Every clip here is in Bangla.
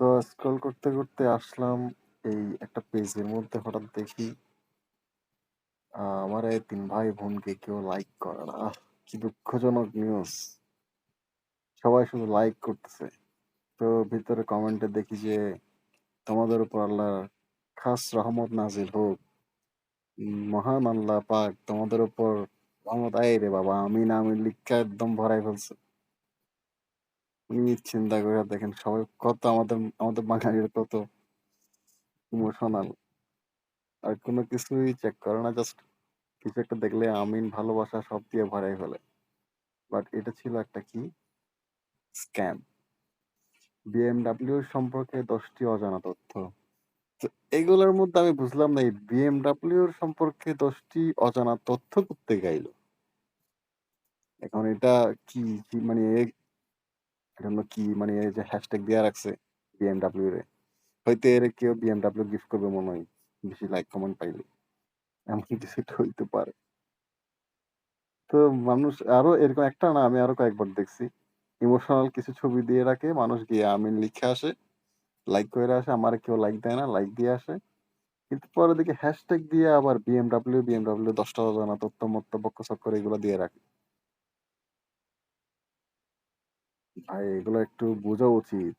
তো স্ক্রল করতে, করতে আসলাম এই একটা পেজের মধ্যে হঠাৎ দেখি আমার এই ৩ ভাই-বোনকে কেউ লাইক করে না। কি দুঃখজনক নিউজ। সবাই শুধু লাইক করতেছে। তো ভিতরে কমেন্টে দেখি যে, "তোমাদের উপর আল্লাহর খাস রহমত নাজিল হোক। মহান আল্লাহ পাক তোমাদের উপর রহমত" আয় রে বাবা! আমিন, আমিন লিখা একদম ভরাই ফেলছে। আপনি চিন্তা করে দেখেন সবাই কত আমাদের আমাদের বাঙালিরা কত ইমোশনাল। আর কোনো কিছুই চেক করে না। জাস্ট কিছু একটা দেখলে আমিন, ভালোবাসা সব দিয়ে ভরাই ফেলে। বাট এটা ছিল একটা কি? স্ক্যাম। BMW সম্পর্কে দশটি অজানা তথ্য। তো এগুলোর মধ্যে আমি বুঝলাম না এই র সম্পর্কে দশটি অজানা তথ্য করতে আইলো? এখন এটা কি মানে কি মানে এই যে হ্যাশট্যাগ রাখছে BMW রে। হয়তো এরে কেউ BMW গিফট করবে মনে হয়। বেশি লাইক কমেন্ট পাইলে। এমন কিছু হইতে পারে। তো মানুষ আরও এরকম একটা না আমি আরও কয়েকবার দেখছি। ইমোশনাল কিছু ছবি দিয়ে রাখে, মানুষ গিয়ে আমিন লিখে আসে, লাইক কইরা আসে, আমার কেউ লাইক দেয় না, লাইক দিয়ে আসে। কিন্তু পরে দেখি হ্যাশট্যাগ দিয়ে আবার BMW, BMW ১০ টা অজানা তথ্য-মথ্য বক্কর-সক্কর এগুলো দিয়ে রাখে। ভাই এগুলো একটু বোঝা উচিত।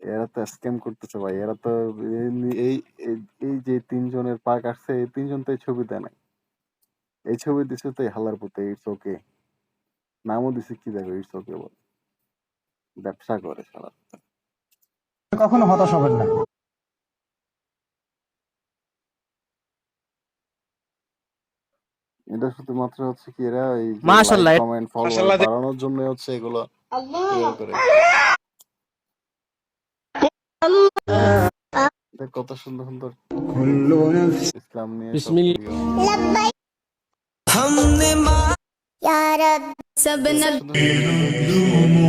এরা তো স্ক্যাম করতেছে ভাই। এরা তো এই এই যে ৩ জনের পা কাটছে, এই তিনজন তো এই ছবি দেয় নাই। এই ছবি দিছে তো হালার পুতে ইটস ওকে। নামও দিছে কি দেখো ইটস ওকে বল ব্যবসা করে সারা কখনো হতাশ হবেন না। এটা শুধুমাত্র হচ্ছে কি এরা এই যে লাইক, মাশাআল্লাহ কমেন্ট, ফলোয়ার মাশাআল্লাহ দে বাড়ানোর জন্য হচ্ছে এগুলো ইয়ে করে। দেখ কত সুন্দর, সুন্দর ইসলাম নিয়ে সব বিসমিল ভিডিও। या रब सब কত नबी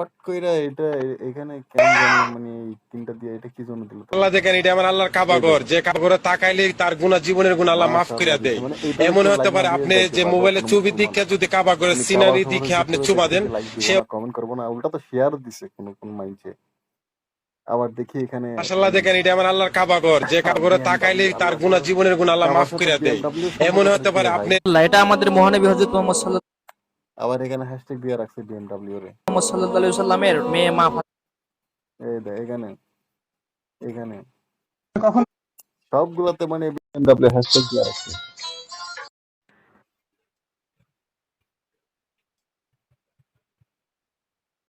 পাট কইরা এটা এখানে কেন জানি মানে তিনটা দিয়ে এটা কি জন্য দিল আল্লাহ? দেখেন এটা আমার আল্লাহর কাবা ঘর যে কাবা ঘরে তাকাইলে তার গুণা জীবনের গুণা আল্লাহ মাফ মাশাআল্লাহ করে দেয় দিছে। মানে এমন হতে পারে আপনি যে মোবাইলে ছবি। দীক্ষা যদি কাবা ঘরের সিনারি দেখে আপনি চুমা দেন সে কমেন্ট করব না। উল্টা তো শেয়ার দিছে কোন, কোন মাইন্ডে। আবার দেখি এখানে মাশাআল্লাহ দেখেন এটা আমার আল্লাহর কাবা ঘর যে কাবা ঘরে তাকাইলে তার গুণা জীবনের গুণা আল্লাহ মাফ করে দেয় এমন হতে পারে? আপনি এটা আমাদের মহানবী হযরত মুহাম্মদ সাল্লাল্লাহু আবার এখানে হ্যাশট্যাগ দিয়ে রাখছে বিএমডব্লিউ রে। সাল্লাল্লাহু আলাইহি সাল্লামের মেয়ে মা এই দেখ এখানে, এখানে। কখন সবগুলোতে মানে বিএমডব্লিউ হ্যাশট্যাগ দিয়ে রাখছে।